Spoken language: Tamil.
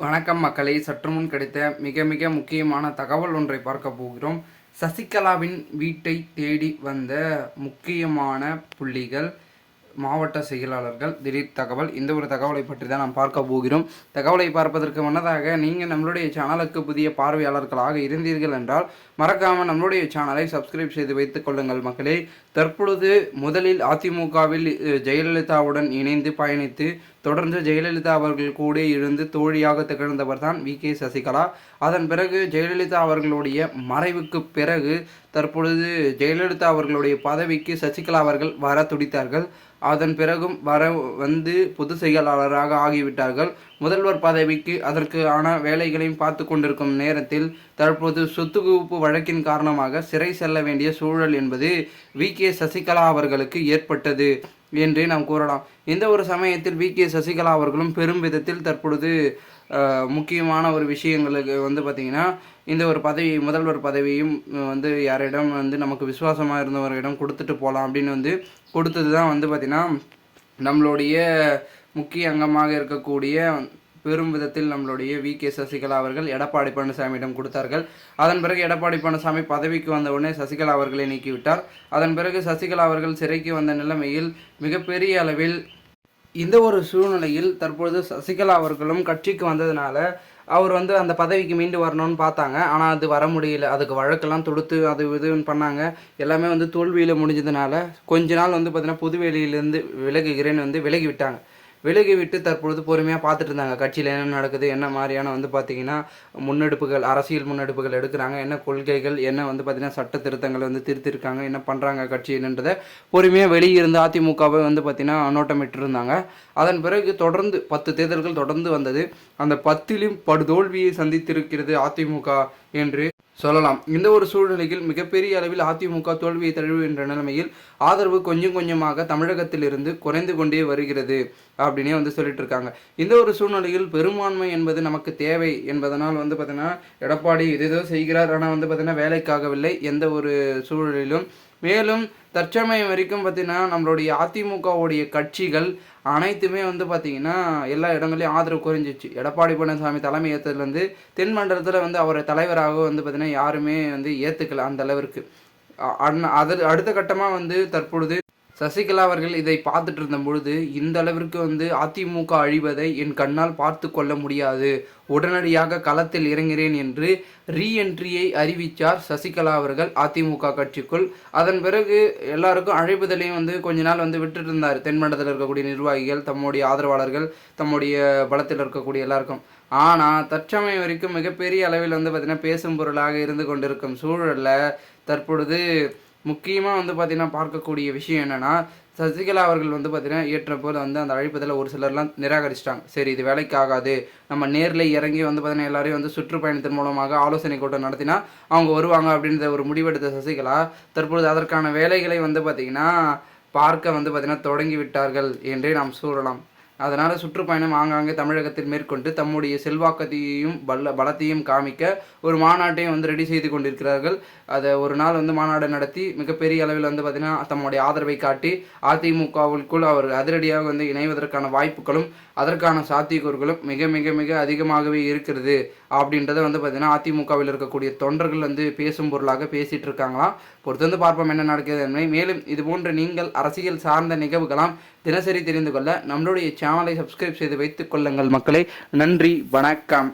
வணக்கம் மக்களை. சற்று முன் கிடைத்த மிக மிக முக்கியமான தகவல் ஒன்றை பார்க்க போகிறோம். சசிகலாவின் வீட்டை தேடி வந்த முக்கியமான புள்ளிகள் மாவட்ட செயலாளர்கள் திடீர் தகவல் இந்த ஒரு தகவலை பற்றி தான் நாம் பார்க்க போகிறோம். தகவலை பார்ப்பதற்கு முன்னதாக நீங்கள் நம்மளுடைய சேனலுக்கு புதிய பார்வையாளர்களாக இருந்தீர்கள் என்றால் மறக்காமல் நம்மளுடைய சேனலை சப்ஸ்கிரைப் செய்து வைத்துக் கொள்ளுங்கள் மக்களே. தற்பொழுது முதலில் அதிமுகவில் ஜெயலலிதாவுடன் இணைந்து பயணித்து தொடர்ந்து ஜெயலலிதா அவர்கள் கூட இருந்து தோழியாக திகழ்ந்தவர் தான் வி. கே. சசிகலா. அதன் பிறகு ஜெயலலிதா அவர்களுடைய மறைவுக்கு பிறகு தற்பொழுது ஜெயலலிதா அவர்களுடைய பதவிக்கு சசிகலா அவர்கள் வர துடித்தார்கள். அதன் பிறகும் வர வந்து பொதுச் செயலாளராக ஆகிவிட்டார்கள். முதல்வர் பதவிக்கு அதற்கு ஆன வேலைகளையும் பார்த்து கொண்டிருக்கும் நேரத்தில் தற்போது சொத்து குவிப்பு வழக்கின் காரணமாக சிறை செல்ல வேண்டிய சூழல் என்பது வி. கே. சசிகலா அவர்களுக்கு ஏற்பட்டது. என்றே நாம் கூறலாம். இந்த ஒரு சமயத்தில் வி. கே. சசிகலா அவர்களும் பெரும் விதத்தில் தற்பொழுது முக்கியமான ஒரு விஷயங்களுக்கு வந்து பார்த்திங்கன்னா இந்த ஒரு பதவி முதல்வர் பதவியும் வந்து யாரிடம் வந்து நமக்கு விசுவாசமாக இருந்தவரிடம் கொடுத்துட்டு போகலாம் அப்படின்னு வந்து கொடுத்தது தான் வந்து பார்த்திங்கன்னா நம்மளுடைய முக்கிய அங்கமாக இருக்கக்கூடிய பெரும் விதத்தில் நம்மளுடைய வி. கே. சசிகலா அவர்கள் எடப்பாடி பழனிசாமியிடம் கொடுத்தார்கள். அதன் பிறகு எடப்பாடி பழனிசாமி பதவிக்கு வந்த உடனே சசிகலா அவர்களை நீக்கிவிட்டார். அதன் பிறகு சசிகலா அவர்கள் சிறைக்கு வந்த நிலைமையில் மிகப்பெரிய அளவில் இந்த ஒரு சூழ்நிலையில் தற்பொழுது சசிகலா அவர்களும் கட்சிக்கு வந்ததுனால அவர் வந்து அந்த பதவிக்கு மீண்டு வரணும்னு பார்த்தாங்க. ஆனால் அது வர முடியல. அதுக்கு வழக்கெல்லாம் தொடுத்து அது இதுன்னு பண்ணாங்க. எல்லாமே வந்து தோல்வியில் முடிஞ்சதுனால கொஞ்ச நாள் வந்து பார்த்திங்கன்னா புதுவேலியிலேருந்து விலகுகிறேன்னு வந்து விலகி விட்டாங்க விலகி விட்டு தற்பொழுது பொறுமையாக பார்த்துட்டு இருந்தாங்க. கட்சியில் என்ன நடக்குது என்ன மாதிரியான வந்து பார்த்தீங்கன்னா முன்னெடுப்புகள் அரசியல் முன்னெடுப்புகள் எடுக்கிறாங்க என்ன கொள்கைகள் என்ன வந்து பார்த்தீங்கன்னா சட்ட திருத்தங்களை வந்து திருத்திருக்காங்க என்ன பண்ணுறாங்க கட்சியின்றதை பொறுமையாக வெளியே இருந்து அதிமுகவை வந்து பார்த்தீங்கன்னா நோட்டமிட்டு இருந்தாங்க அதன் பிறகு தொடர்ந்து பத்து தேர்தல்கள் தொடர்ந்து வந்தது. அந்த பத்திலும் படுதோல்வியை சந்தித்திருக்கிறது அதிமுக என்று சொல்லலாம். இந்த ஒரு சூழ்நிலையில் மிகப்பெரிய அளவில் அதிமுக தோல்வியை தழுவுகின்ற நிலைமையில் ஆதரவு கொஞ்சம் கொஞ்சமாக தமிழகத்திலிருந்து குறைந்து கொண்டே வருகிறது அப்படின்னே வந்து சொல்லிட்டு இருக்காங்க. இந்த ஒரு சூழ்நிலையில் பெரும்பான்மை என்பது நமக்கு தேவை என்பதனால் வந்து பார்த்தீங்கன்னா எடப்பாடி எதேதோ செய்கிறார். ஆனால் வந்து பார்த்தீங்கன்னா வேலைக்காகவில்லை. எந்த ஒரு சூழலிலும் மேலும் தற்சமயம் வரைக்கும் பார்த்திங்கன்னா நம்மளுடைய அதிமுகவுடைய கட்சிகள் அனைத்துமே வந்து பார்த்திங்கன்னா எல்லா இடங்களையும் ஆதரவு குறைஞ்சிச்சு. எடப்பாடி பழனிசாமி தலைமை ஏற்றதுலேருந்து தென் மண்டலத்தில் வந்து அவரை தலைவராக வந்து பார்த்திங்கன்னா யாருமே வந்து ஏற்றுக்கல அந்த அளவிற்கு. அண்ணா- அது அடுத்த கட்டமாக வந்து தற்பொழுது சசிகலா அவர்கள் இதை பார்த்துட்டு இருந்த பொழுது இந்த அளவிற்கு வந்து அதிமுக அழிவதை என் கண்ணால் பார்த்து கொள்ள முடியாது. உடனடியாக களத்தில் இறங்கிறேன் என்று ரீஎன்ட்ரியை அறிவித்தார் சசிகலா அவர்கள் அதிமுக கட்சிக்குள். அதன் பிறகு எல்லாருக்கும் அழைப்புதலையும் வந்து கொஞ்ச நாள் வந்து விட்டுட்டு இருந்தார் தென்மண்டலத்தில் இருக்கக்கூடிய நிர்வாகிகள் தம்முடைய ஆதரவாளர்கள் தம்முடைய பலத்தில் இருக்கக்கூடிய எல்லாருக்கும். ஆனால் தற்சமயம் வரைக்கும் மிகப்பெரிய அளவில் வந்து பார்த்திங்கன்னா பேசும் பொருளாக இருந்து கொண்டிருக்கும் சூழலில் தற்பொழுது முக்கியமாக வந்து பார்த்திங்கன்னா பார்க்கக்கூடிய விஷயம் என்னென்னா சசிகலா அவர்கள் வந்து பார்த்திங்கன்னா ஏற்ற போது வந்து அந்த அழைப்பதில் ஒரு சிலர்லாம் நிராகரிச்சிட்டாங்க. சரி இது வேலைக்கு ஆகாது நம்ம நேரில் இறங்கி வந்து பார்த்திங்கன்னா எல்லாரையும் வந்து சுற்றுப்பயணத்தின் மூலமாக ஆலோசனை கூட்டம் நடத்தினா அவங்க வருவாங்க அப்படின்ற ஒரு முடிவெடுத்த சசிகலா தற்பொழுது அதற்கான வேலைகளை வந்து பார்த்திங்கன்னா பார்க்க வந்து பார்த்திங்கன்னா தொடங்கி விட்டார்கள் என்றே நாம் சூழலாம் அதனால் சுற்றுப்பயணம் ஆங்காங்கே தமிழகத்தில் மேற்கொண்டு தம்முடைய செல்வாக்கத்தையும் பல பலத்தையும் காமிக்க ஒரு மாநாட்டையும் வந்து ரெடி செய்து கொண்டிருக்கிறார்கள். அதை ஒரு நாள் வந்து மாநாடு நடத்தி மிகப்பெரிய அளவில் வந்து பார்த்திங்கன்னா தம்முடைய ஆதரவை காட்டி அதிமுகவிற்குள் அவர் அதிரடியாக வந்து இணைவதற்கான வாய்ப்புகளும் அதற்கான சாத்தியக்கூறுகளும் மிக மிக மிக அதிகமாகவே இருக்கிறது. அப்படின்றத வந்து பார்த்திங்கன்னா அதிமுகவில் இருக்கக்கூடிய தொண்டர்கள் வந்து பேசும் பொருளாக பேசிகிட்டு இருக்காங்களாம். பொறுத்திருந்து வந்து பார்ப்போம் என்ன நடக்கிறது என்பதை. மேலும் இது போன்ற நீங்கள் அரசியல் சார்ந்த நிகழ்வுகளாம் தினசரி தெரிந்து கொள்ள நம்மளுடைய சேனலை சப்ஸ்கிரைப் செய்து வைத்துக் கொள்ளுங்கள் மக்களை. நன்றி வணக்கம்.